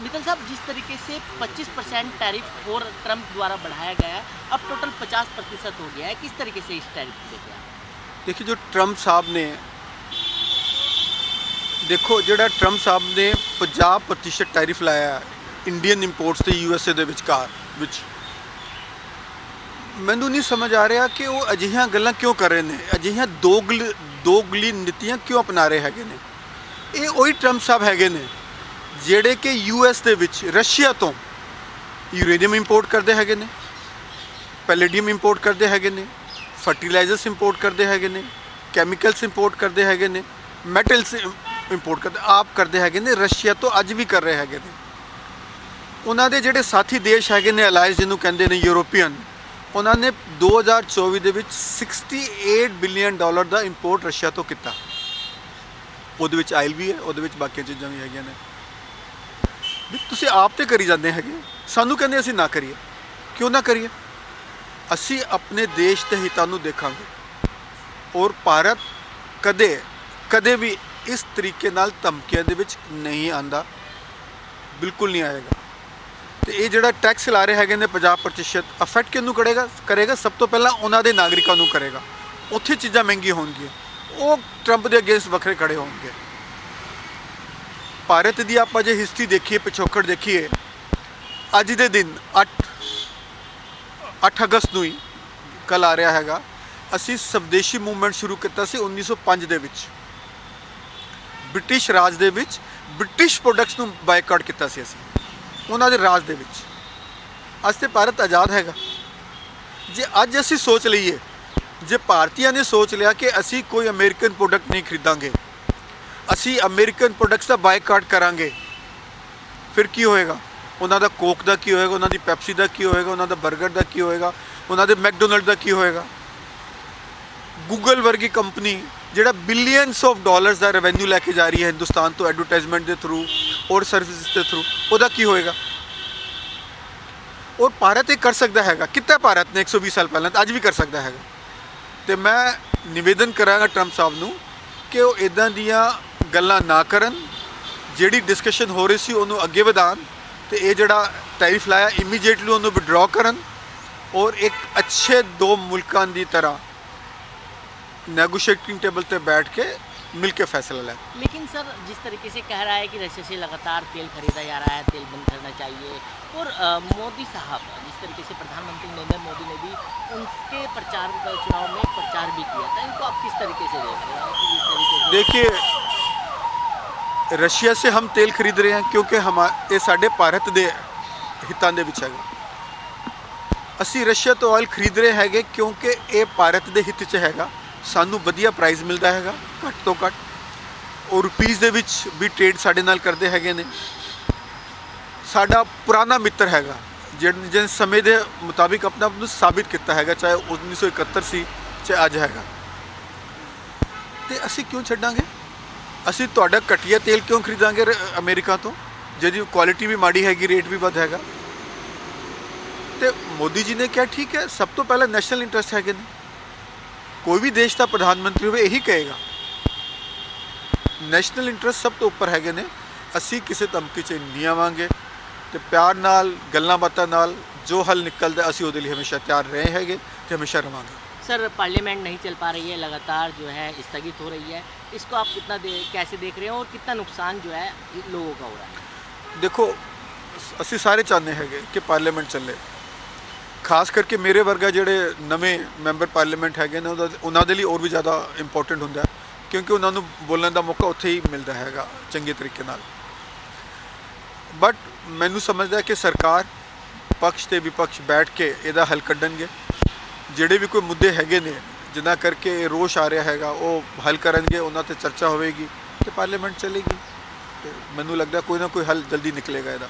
मित्तल साहब जिस तरीके से 25 परसेंट टैरिफ और ट्रंप द्वारा बढ़ाया गया है अब टोटल 50 प्रतिशत हो गया है किस तरीके से इस टैरिफ को देखें आप ਦੇਖੀ ਜੋ ਟਰੰਪ ਸਾਹਿਬ ਨੇ ਦੇਖੋ ਜਿਹੜਾ ਟਰੰਪ ਸਾਹਿਬ ਨੇ 50% ਟੈਰਿਫ ਲਾਇਆ ਹੈ ਇੰਡੀਅਨ ਇੰਪੋਰਟਸ ਤੇ ਯੂਐਸਏ ਦੇ ਵਿਚਕਾਰ ਵਿੱਚ ਮੈਨੂੰ ਨਹੀਂ ਸਮਝ ਆ ਰਿਹਾ ਕਿ ਉਹ ਅਜਿਹੀਆਂ ਗੱਲਾਂ ਕਿਉਂ ਕਰ ਰਹੇ ਨੇ ਅਜਿਹੀਆਂ ਦੋਗਲ ਦੋਗਲੀ ਨੀਤੀਆਂ ਕਿਉਂ ਅਪਣਾ ਰਹੇ ਹੈਗੇ ਨੇ ਇਹ ਉਹੀ ਟਰੰਪ ਸਾਹਿਬ ਹੈਗੇ ਨੇ ਜਿਹੜੇ ਕਿ ਯੂਐਸ ਦੇ ਵਿੱਚ ਰਸ਼ੀਆ ਤੋਂ ਯੂਰੇਨੀਅਮ ਇੰਪੋਰਟ ਕਰਦੇ ਹੈਗੇ ਨੇ ਪੈਲੇਡੀਅਮ ਇੰਪੋਰਟ ਕਰਦੇ ਹੈਗੇ ਨੇ ਫਰਟੀਲਾਈਜ਼ਰਸ ਇੰਪੋਰਟ ਕਰਦੇ ਹੈਗੇ ਨੇ ਕੈਮੀਕਲਸ ਇੰਪੋਰਟ ਕਰਦੇ ਹੈਗੇ ਨੇ ਮੈਟਲਸ ਇੰਪੋਰਟ ਕਰਦੇ, ਆਪ ਕਰਦੇ ਹੈਗੇ ਨੇ ਰਸ਼ੀਆ ਤੋਂ ਅੱਜ ਵੀ ਕਰ ਰਹੇ ਹੈਗੇ ਨੇ। ਉਹਨਾਂ ਦੇ ਜਿਹੜੇ ਸਾਥੀ ਦੇਸ਼ ਹੈਗੇ ਨੇ ਅਲਾਈਜ਼ ਜਿਹਨੂੰ ਕਹਿੰਦੇ ਨੇ ਯੂਰੋਪੀਅਨ ਉਹਨਾਂ ਨੇ 2024 ਦੇ ਵਿੱਚ 68 ਬਿਲੀਅਨ ਡਾਲਰ ਦਾ ਇੰਪੋਰਟ ਰਸ਼ੀਆ ਤੋਂ ਕੀਤਾ। ਉਹਦੇ ਵਿੱਚ ਆਇਲ ਵੀ ਹੈ, ਉਹਦੇ ਵਿੱਚ ਬਾਕੀ ਚੀਜ਼ਾਂ ਵੀ ਹੈਗੀਆਂ ਨੇ। ਵੀ ਤੁਸੀਂ ਆਪ ਤੇ ਕਰੀ ਜਾਂਦੇ ਹੈਗੇ ਸਾਨੂੰ ਕਹਿੰਦੇ ਅਸੀਂ ਨਾ ਕਰੀਏ। ਕਿਉਂ ਨਾ ਕਰੀਏ? ਅਸੀਂ ਆਪਣੇ ਦੇਸ਼ ਦੇ ਹਿੱਤਾਂ ਨੂੰ ਦੇਖਾਂਗੇ। ਔਰ ਭਾਰਤ ਕਦੇ ਕਦੇ ਵੀ ਇਸ ਤਰੀਕੇ ਨਾਲ ਧਮਕੀਆਂ ਦੇ ਵਿੱਚ ਨਹੀਂ ਆਂਦਾ ਬਿਲਕੁਲ ਨਹੀਂ ਆਏਗਾ। ਤੇ ਇਹ ਜਿਹੜਾ ਟੈਕਸ ਲਾ ਰਹੇ ਹੈਗੇ ਨੇ 50% ਅਫੈਕਟ ਕਿਹਨੂੰ ਕਰੇਗਾ? ਕਰੇਗਾ ਸਭ ਤੋਂ ਪਹਿਲਾਂ ਉਹਨਾਂ ਦੇ ਨਾਗਰਿਕਾਂ ਨੂੰ ਕਰੇਗਾ। ਉੱਥੇ ਚੀਜ਼ਾਂ ਮਹਿੰਗੀਆਂ ਹੋਣਗੀਆਂ। ਉਹ ਟਰੰਪ ਦੇ ਅਗੇਂਸਟ ਵੱਖਰੇ ਖੜੇ ਹੋਣਗੇ। ਭਾਰਤ ਦੀ ਆਪਾਂ ਜੇ ਹਿਸਟਰੀ ਦੇਖੀਏ, ਪਿਛੋਕੜ ਦੇਖੀਏ, ਅੱਜ ਦੇ ਦਿਨ 8 8 ਅਗਸਤ ਨੂੰ ਹੀ ਕੱਲ ਆ ਰਿਹਾ ਹੈਗਾ। ਅਸੀਂ ਸਵਦੇਸ਼ੀ ਮੂਵਮੈਂਟ ਸ਼ੁਰੂ ਕੀਤਾ ਸੀ 1905 ਦੇ ਵਿੱਚ। ਬ੍ਰਿਟਿਸ਼ ਰਾਜ ਦੇ ਵਿੱਚ ਬ੍ਰਿਟਿਸ਼ ਪ੍ਰੋਡਕਟਸ ਨੂੰ ਬਾਈਕਾਟ ਕੀਤਾ ਸੀ ਅਸੀਂ, ਉਹਨਾਂ ਦੇ ਰਾਜ ਦੇ ਵਿੱਚ। ਅੱਜ ਤੇ ਭਾਰਤ ਆਜ਼ਾਦ ਹੈਗਾ। ਜੇ ਅੱਜ ਅਸੀਂ ਸੋਚ ਲਈਏ, ਜੇ ਭਾਰਤੀਆਂ ਨੇ ਸੋਚ ਲਿਆ ਕਿ ਅਸੀਂ ਕੋਈ ਅਮਰੀਕਨ ਪ੍ਰੋਡਕਟ ਨਹੀਂ ਖਰੀਦਾਂਗੇ ਅਸੀਂ ਅਮਰੀਕਨ ਪ੍ਰੋਡਕਟਸ ਦਾ ਬਾਈਕਾਟ ਕਰਾਂਗੇ। ਫਿਰ ਕੀ ਹੋਏਗਾ? ਉਹਨਾਂ ਦਾ ਕੋਕ ਦਾ ਕੀ ਹੋਏਗਾ? ਉਹਨਾਂ ਦੀ ਪੈਪਸੀ ਦਾ ਕੀ ਹੋਏਗਾ? ਉਹਨਾਂ ਦਾ 버ਗਰ ਦਾ ਕੀ ਹੋਏਗਾ? ਉਹਨਾਂ ਦੇ ਮੈਕਡੋਨਲਡ ਦਾ ਕੀ ਹੋਏਗਾ? ਗੂਗਲ ਵਰਗੀ ਕੰਪਨੀ ਜਿਹੜਾ ਬਿਲੀਅਨਸ ਆਫ ਡਾਲਰਸ ਦਾ ਰੈਵਨਿਊ ਲੈ ਕੇ ਜਾ ਰਹੀ ਹੈ ਹਿੰਦੁਸਤਾਨ ਤੋਂ ਐਡਵਰਟਾਈਜ਼ਮੈਂਟ ਦੇ ਥਰੂ ਔਰ ਸਰਵਿਸਿਜ਼ ਦੇ ਥਰੂ ਉਹਦਾ ਕੀ ਹੋਏਗਾ? ਔਰ ਭਾਰਤ ਇਹ ਕਰ ਸਕਦਾ ਹੈਗਾ। ਕਿੱਥੇ ਭਾਰਤ ਨੇ? 120 ਸਾਲ ਪਹਿਲਾਂ ਤਾਂ ਅੱਜ ਵੀ ਕਰ ਸਕਦਾ ਹੈਗਾ। ਤੇ ਮੈਂ ਨਿਵੇਦਨ ਕਰਾਂਗਾ ਟਰੰਪ ਸਾਹਿਬ ਨੂੰ ਕਿ ਉਹ ਇਦਾਂ ਦੀਆਂ ਗੱਲਾਂ ਨਾ ਕਰਨ ਜਿਹੜੀ ਡਿਸਕਸ਼ਨ ਹੋ ਰਹੀ ਸੀ ਉਹਨੂੰ ਅੱਗੇ ਵਧਾਉਣ ਤੇ ਇਹ ਜਿਹੜਾ ਟੈਰਿਫ ਲਾਇਆ ਇਮੀਡੀਏਟਲੀ ਉਹਨੂੰ ਵਿਡਰਾ ਕਰਨ ਔਰ ਇੱਕ ਅੱਛੇ ਦੋ ਮੁਲਕਾਂ ਦੀ ਤਰ੍ਹਾਂ ਨੈਗੋਸ਼ੀਏਟਿੰਗ ਟੇਬਲ ਤੇ ਬੈਠ ਕੇ ਮਿਲ ਕੇ ਫੈਸਲਾ ਲੈਣ लेकिन सर जिस तरीके से कह रहा है कि रशिया से लगातार तेल खरीदा जा रहा है तेल बंद करना चाहिए और अ, मोदी साहब जिस तरीके से प्रधानमंत्री नरेंद्र मोदी ने भी उनके प्रचार का चुनाव में प्रचार भी किया था इनको आप किस तरीके से देख रहे हैं कि जिस तरीके से देखिए ਰਸ਼ੀਆ ਸੇ ਹਮ ਤੇਲ ਖਰੀਦ ਰਹੇ ਹਾਂ ਕਿਉਂਕਿ ਹਮਾ ਇਹ ਸਾਡੇ ਭਾਰਤ ਦੇ ਹਿੱਤਾਂ ਦੇ ਵਿੱਚ ਹੈਗਾ। ਅਸੀਂ ਰਸ਼ੀਆ ਤੋਂ ਆਇਲ ਖਰੀਦ ਰਹੇ ਹੈਗੇ ਕਿਉਂਕਿ ਇਹ ਭਾਰਤ ਦੇ ਹਿੱਤ 'ਚ ਹੈਗਾ। ਸਾਨੂੰ ਵਧੀਆ ਪ੍ਰਾਈਸ ਮਿਲਦਾ ਹੈਗਾ, ਘੱਟ ਤੋਂ ਘੱਟ। ਉਹ ਰੁਪੀਸ ਦੇ ਵਿੱਚ ਵੀ ਟ੍ਰੇਡ ਸਾਡੇ ਨਾਲ ਕਰਦੇ ਹੈਗੇ ਨੇ। ਸਾਡਾ ਪੁਰਾਣਾ ਮਿੱਤਰ ਹੈਗਾ ਜਿਹਨ ਜਿਨ ਸਮੇਂ ਦੇ ਮੁਤਾਬਿਕ ਆਪਣਾ ਆਪ ਨੂੰ ਸਾਬਿਤ ਕੀਤਾ ਹੈਗਾ, ਚਾਹੇ 1971 ਸੀ, ਚਾਹੇ ਅੱਜ ਹੈਗਾ। ਤੇ ਅਸੀਂ ਕਿਉਂ ਛੱਡਾਂਗੇ? ਅਸੀਂ ਤੁਹਾਡਾ ਘਟੀਆ ਤੇਲ ਕਿਉਂ ਖਰੀਦਾਂਗੇ ਰ- ਅਮਰੀਕਾ ਤੋਂ? ਜਿਹਦੀ ਕੁਆਲਿਟੀ ਵੀ ਮਾੜੀ ਹੈਗੀ ਰੇਟ ਵੀ ਵੱਧ ਹੈਗਾ। ਤੇ ਮੋਦੀ ਜੀ ਨੇ ਕਿਹਾ, ਠੀਕ ਹੈ, ਸਭ ਤੋਂ ਪਹਿਲਾਂ ਨੈਸ਼ਨਲ ਇੰਟਰਸਟ ਹੈਗੇ ਨੇ। ਕੋਈ ਵੀ ਦੇਸ਼ ਦਾ ਪ੍ਰਧਾਨ ਮੰਤਰੀ ਹੋਵੇ, ਇਹੀ ਕਹੇਗਾ। ਨੈਸ਼ਨਲ ਇੰਟਰਸਟ ਸਭ ਤੋਂ ਉੱਪਰ ਹੈਗੇ ਨੇ। ਅਸੀਂ ਕਿਸੇ ਧਮਕੀ 'ਚ ਨਹੀਂ ਆਵਾਂਗੇ। ਤੇ ਪਿਆਰ ਨਾਲ, ਗੱਲਾਂ ਬਾਤਾਂ ਨਾਲ ਜੋ ਹੱਲ ਨਿਕਲਦਾ, ਅਸੀਂ ਉਹਦੇ ਲਈ ਹਮੇਸ਼ਾ ਤਿਆਰ ਰਹੇ ਹੈਗੇ ਤੇ ਹਮੇਸ਼ਾ ਰਵਾਂਗੇ। सर पार्लियामेंट नहीं चल पा रही है लगातार जो है स्थगित हो रही है इसको आप कितना दे कैसे देख रहे हैं और कितना नुकसान जो है लोगों का हो रहा है ਦੇਖੋ ਸ- ਅਸੀਂ ਸਾਰੇ ਚਾਹੁੰਦੇ ਹੈਗੇ ਕਿ ਪਾਰਲੀਮੈਂਟ ਚੱਲੇ ਖਾਸ ਕਰਕੇ ਮੇਰੇ ਵਰਗਾ ਜਿਹੜੇ ਨਵੇਂ ਮੈਂਬਰ ਪਾਰਲੀਮੈਂਟ ਹੈਗੇ ਨੇ ਉਹਦਾ ਉਹਨਾਂ ਦੇ ਲਈ ਹੋਰ ਵੀ ਜ਼ਿਆਦਾ ਇੰਪੋਰਟੈਂਟ ਹੁੰਦਾ ਹੈ, ਕਿਉਂਕਿ ਉਹਨਾਂ ਨੂੰ ਬੋਲਣ ਦਾ ਮੌਕਾ ਉੱਥੇ ਹੀ ਮਿਲਦਾ ਹੈਗਾ ਚੰਗੇ ਤਰੀਕੇ ਨਾਲ ਬਟ ਮੈਨੂੰ ਸਮਝਦਾ ਹੈ ਕਿ ਸਰਕਾਰ ਪਕਸ਼ ਤੇ ਵਿਪਕਸ਼ ਬੈਠ ਕੇ ਇਹਦਾ ਹੱਲ ਕੱਢਣਗੇ ਜਿਹੜੇ ਵੀ ਕੋਈ ਮੁੱਦੇ ਹੈਗੇ ਨੇ ਜਿਨ੍ਹਾਂ ਕਰਕੇ ਇਹ ਰੋਸ਼ ਆ ਰਿਹਾ ਹੈਗਾ, ਉਹ ਹੱਲ ਕਰਨਗੇ, ਉਹਨਾਂ ਤੇ ਚਰਚਾ ਹੋਵੇਗੀ ਤੇ ਪਾਰਲੀਮੈਂਟ ਚੱਲੇਗੀ। ਤੇ ਮੈਨੂੰ ਲੱਗਦਾ ਕੋਈ ਨਾ ਕੋਈ ਹੱਲ ਜਲਦੀ ਨਿਕਲੇਗਾ ਇਹਦਾ।